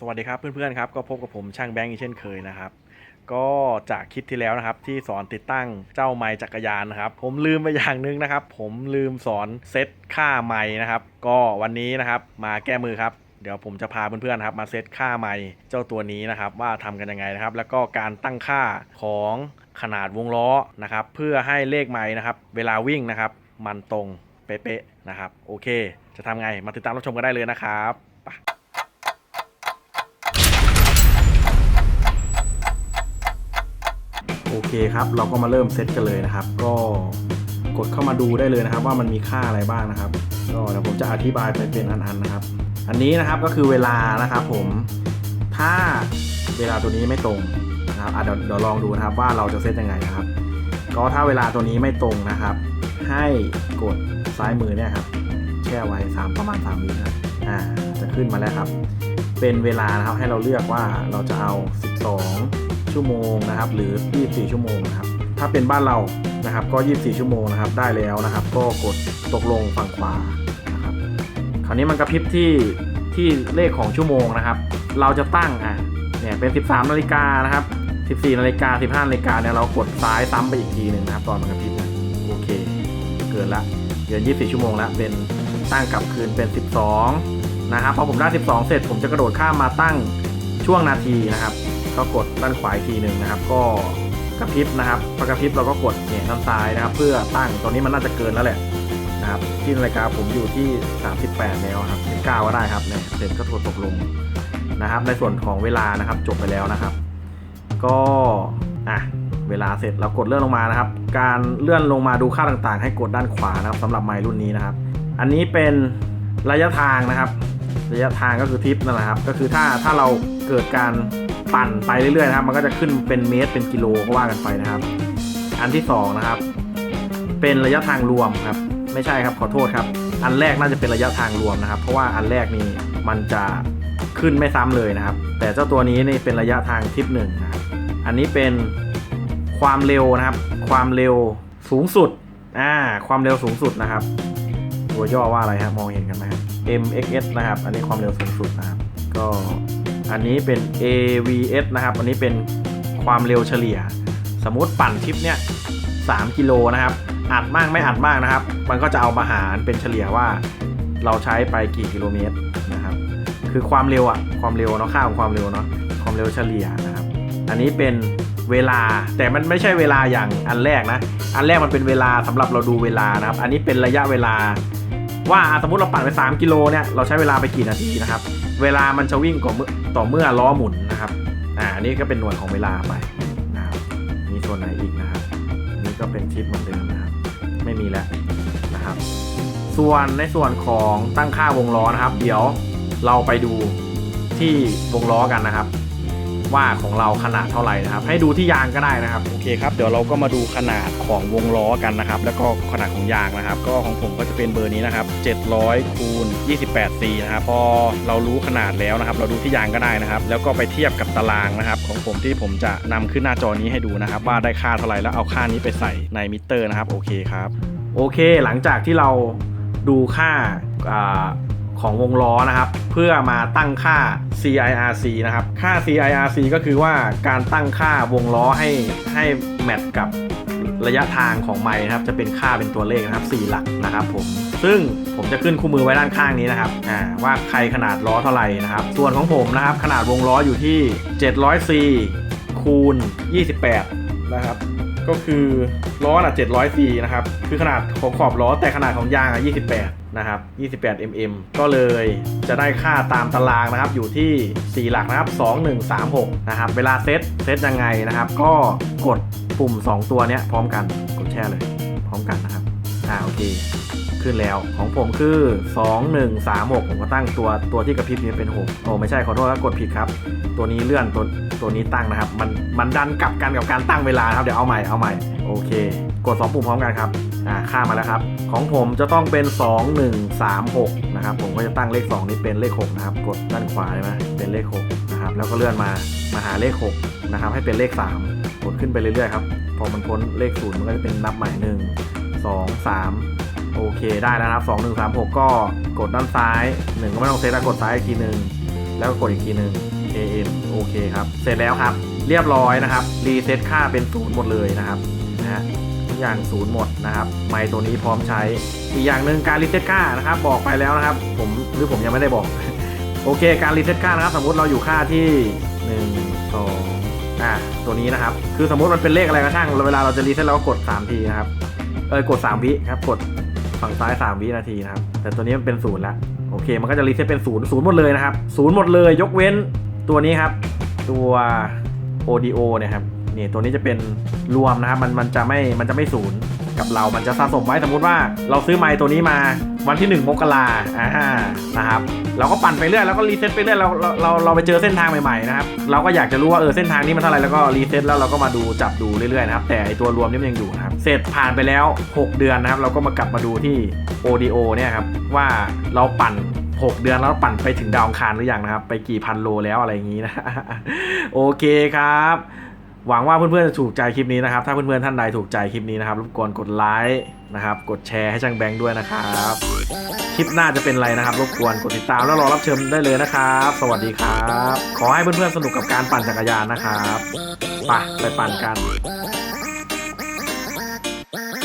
สวัสดีครับเพื่อนๆครับก็พบกับผมช่างแบงค์อีกเช่นเคยนะครับ ก็จากคลิปที่แล้วนะครับที่สอนติดตั้งเจ้าไม้จักรยานนะครับ ผมลืมไปอย่างหนึงนะครับ ผมลืมสอนเซตค่าไม้นะครับ ก็วันนี้นะครับมาแก้มือครับเดี๋ยวผมจะพาเพื่อนๆครับมาเซตค่าไม้เจ้าตัวนี้นะครับ ว่าทำกันยังไงนะครับ แล้วก็การตั้งค่าของขนาดวงล้อนะครับ เพื่อให้เลขไม้นะครับ เวลาวิ่งนะครับ มันตรงเป๊ะๆนะครับ โอเค จะทำไงมาติดตามรับชมกันได้เลยนะครับไป โอเคครับ เราก็มาเริ่มเซตกันเลยนะครับ ก็กดเข้ามาดูได้เลยนะครับ ว่ามันมีค่าอะไรบ้างนะครับก็เดี๋ยวผมจะอธิบายไปเป็นอันๆนะครับ อันนี้นะครับก็คือเวลานะครับ ผมถ้าเวลาตัวนี้ไม่ตรงนะครับเดี๋ยวเดี๋ยวลองดูนะครับว่าเราจะเซตยังไงนะครับ ก็ถ้าเวลาตัวนี้ไม่ตรงนะครับ ให้กดซ้ายมือเนี่ยครับแช่ไว้สามประมาณ3วินะอ่าจะขึ้นมาแล้วครับ เป็นเวลานะครับให้เราเลือกว่าเราจะเอา 12 ชั่วโมงนะครับ หรือ 24 ชั่วโมงนะครับ ถ้าเป็นบ้านเรานะครับ ก็ 24 ชั่วโมงนะครับ ได้แล้วนะครับ ก็กดตกลงฝั่งขวานะครับ คราวนี้มันกระพริบที่ที่เลขของชั่วโมงนะครับ เราจะตั้งอะเนี่ยเป็น 13 นาฬิกานะครับ 14 นาฬิกา 15 นาฬิกาเนี่ยเรากดซ้ายซ้ำไปอีกทีหนึ่งนะครับ ตอนมันกระพริบนะโอเค เกินละเกิน 24 ชั่วโมงแล้วเป็นตั้งกลับคืนเป็น 12 นะครับพอผมได้ 12 เสร็จผมจะกระโดดข้ามมาตั้งช่วงนาทีนะครับ ก็กดด้านขวาอีกทีหนึ่งนะครับ ก็กระพริบนะครับพอกระพริบเราก็กดเนี่ยด้านซ้ายนะครับ เพื่อตั้งตอนนี้มันน่าจะเกินแล้วแหละนะครับที่นาฬิกาผมอยู่ที่ 38 แล้วครับ19ก็ได้ครับเนี่ยเสร็จก็โทรตกลงนะครับ ในส่วนของเวลานะครับจบไปแล้วนะครับ ก็อะเวลาเสร็จเรากดเลื่อนลงมานะครับ การเลื่อนลงมาดูค่าต่างๆ ให้กดด้านขวานะครับสำหรับไมล์รุ่นนี้นะครับ อันนี้เป็นระยะทางนะครับ ระยะทางก็คือทิปนั่นแหละครับ ก็คือถ้าถ้าเราเกิดการ ปั่นไปเรื่อยๆนะครับ มันก็จะขึ้นเป็นเมตรเป็นกิโลก็ว่ากันไปนะครับ อันที่สองนะครับ เป็นระยะทางรวมครับ ไม่ใช่ครับขอโทษครับ อันแรกน่าจะเป็นระยะทางรวมนะครับ เพราะว่าอันแรกนี้มันจะขึ้นไม่ซ้ำเลยนะครับ แต่เจ้าตัวนี้นี่เป็นระยะทางทิปหนึ่งนะครับ อันนี้เป็นความเร็วนะครับ ความเร็วสูงสุดอ่าความเร็วสูงสุดนะครับ ตัวย่อว่าอะไรครับมองเห็นกันไหมครับ MXS นะครับ อันนี้ความเร็วสูงสุดนะครับ ก็ อันนี้เป็น AVS นะครับ อันนี้เป็นความเร็วเฉลี่ย สมมุติปั่นชิปเนี่ย3กิโลนะครับ อัดมากไม่อัดมากนะครับ มันก็จะเอามาหารเป็นเฉลี่ยว่าเราใช้ไปกี่กิโลเมตรนะครับ คือความเร็วอะความเร็วเนาะค่าของความเร็วเนาะ ความเร็วเฉลี่ยนะครับ อันนี้เป็นเวลา แต่มันไม่ใช่เวลาอย่างอันแรกนะ อันแรกมันเป็นเวลาสำหรับเราดูเวลานะครับ อันนี้เป็นระยะเวลาว่าสมมติเราปั่นไป 3 กิโลเนี่ย เราใช้เวลาไปกี่นาทีนะครับ เวลามันจะวิ่งก่อเมื่อต่อเมื่อล้อหมุนนะครับ อ่า นี่ก็เป็นหน่วยของเวลาไปนะครับมีส่วนไหนอีกนะครับ นี่ก็เป็นทิปเหมือนเดิมนะครับ ไม่มีแล้วนะครับ ส่วนในส่วนของตั้งค่าวงล้อนะครับ เดี๋ยวเราไปดูที่วงล้อกันนะครับ ว่าของเราขนาดเท่าไหร่นะครับ ให้ดูที่ยางก็ได้นะครับ โอเคครับ เดี๋ยวเราก็มาดูขนาดของวงล้อกันนะครับ แล้วก็ขนาดของยางนะครับ ก็ของผมก็จะเป็นเบอร์นี้นะครับ 700คูณ 28C นะครับ พอเรารู้ขนาดแล้วนะครับ เราดูที่ยางก็ได้นะครับ แล้วก็ไปเทียบกับตารางนะครับ ของผมที่ผมจะนำขึ้นหน้าจอนี้ให้ดูนะครับ ว่าได้ค่าเท่าไหร่แล้วเอาค่านี้ไปใส่ในมิเตอร์นะครับ โอเคครับ โอเค หลังจากที่เราดูค่าอ่า ของวงล้อนะครับ เพื่อมาตั้งค่า CIRC นะครับ ค่า CIRC ก็คือว่าการตั้งค่าวงล้อให้ให้แมทกับระยะทางของไม้นะครับ จะเป็นค่าเป็นตัวเลขนะครับ 4 หลักนะครับผมซึ่งผมจะขึ้นคู่มือไว้ด้านข้างนี้นะครับอ่าว่าใครขนาดล้อเท่าไหร่นะครับ ส่วนของผมนะครับ ขนาดวงล้ออยู่ที่ 700C คูณ 28 นะครับก็คือล้อน่ะ700 c นะครับ คือขนาดของขอบล้อแต่ขนาดของยางอะ28 นะครับ 28 mm ก็เลยจะได้ค่าตามตารางนะครับ อยู่ที่ 4 หลักนะครับ 2136 นะครับ เวลาเซตเซตยังไงนะครับ ก็กดปุ่ม 2 ตัวนี้พร้อมกัน กดแช่เลย พร้อมกันนะครับ อ่าโอเค ขึ้นแล้วของผมคือ 2136 ผมก็ตั้งตัวตัวที่กระพริบนี้เป็น6โอ้ไม่ใช่ขอโทษครับกดผิดครับ ตัวนี้เลื่อนตัวตัวนี้ตั้งนะครับ มันมันดันกลับกันกับการตั้งเวลาครับเดี๋ยวเอาใหม่เอาใหม่โอเค กด 2 ปุ่มพร้อมกันครับอ่าค่ามาแล้วครับ ของผมจะต้องเป็น 2136นะครับผมก็จะตั้งเลข 2 นี้เป็นเลข6นะครับกดด้านขวาใช่ไหมเป็นเลข6นะครับแล้วก็เลื่อนมามาหาเลข6นะครับให้เป็นเลข 3 กดขึ้นไปเรื่อยๆครับพอมันพ้นเลข0มันก็จะเป็นนับใหม่1 2 3 โอเคได้แล้วนะครับ 2 1 3 6 ก็กดด้านซ้าย 1 ก็ไม่ต้องเซตแล้วกดซ้ายอีกทีหนึ่งแล้วก็กดอีกทีหนึ่ง AN โอเคครับ เสร็จแล้วครับ เรียบร้อยนะครับ รีเซ็ตค่าเป็นศูนย์หมดเลยนะครับนะฮะทุกอย่างศูนย์หมดนะครับ ไมค์ตัวนี้พร้อมใช้ อีกอย่างหนึ่งการรีเซ็ตค่านะครับ บอกไปแล้วนะครับ ผมหรือผมยังไม่ได้บอก โอเค การรีเซ็ตค่านะครับ สมมติเราอยู่ค่าที่1 2อะตัวนี้นะครับ คือสมมติมันเป็นเลขอะไรก็ช่าง เวลาเราจะรีเซ็ตเราก็กด 3 ทีนะครับ เออกด 3 วิครับ กดฝั่งซ้าย 3 วินาทีนะครับ แต่ตัวนี้มันเป็นศูนย์ละโอเค มันก็จะรีเซ็ตเป็นศูนย์ศูนย์หมดเลยนะครับศูนย์หมดเลย ยกเว้นตัวนี้ครับ ตัว ODO เนี่ยครับนี่ตัวนี้จะเป็นรวมนะครับมันมันจะไม่มันจะไม่ศูนย์กับเรา มันจะสะสมไว้สมมุติว่าเราซื้อไม้ตัวนี้มา วันที่ 1 มกราอ่านะครับ เราก็ปั่นไปเรื่อยแล้วก็รีเซ็ตไปเรื่อยเราเราเราเราไปเจอเส้นทางใหม่ๆนะครับ เราก็อยากจะรู้ว่าเออเส้นทางนี้มันเท่าไหร่แล้วก็รีเซ็ตแล้วเราก็มาดูจับดูเรื่อยๆนะครับ แต่ไอตัวรวมนี่มันยังอยู่นะครับ เสร็จผ่านไปแล้ว 6 เดือนนะครับ เราก็มากลับมาดูที่ audio เนี่ยครับว่าเราปั่น6 เดือนแล้วปั่นไปถึงดาวอังคารหรือยังนะครับ ไปกี่พันโลแล้วอะไรอย่างนี้นะ โอเคครับ หวังว่าเพื่อนๆจะถูกใจคลิปนี้นะครับ ถ้าเพื่อนๆท่านใดถูกใจคลิปนี้นะครับรบกวนกดไลค์นะครับ กดแชร์ให้ช่างแบงค์ด้วยนะครับ คลิปหน้าจะเป็นอะไรนะครับ รบกวนกดติดตามแล้วรอรับชมได้เลยนะครับ สวัสดีครับ ขอให้เพื่อนๆสนุกกับการปั่นจักรยานนะครับไปไปปั่นกัน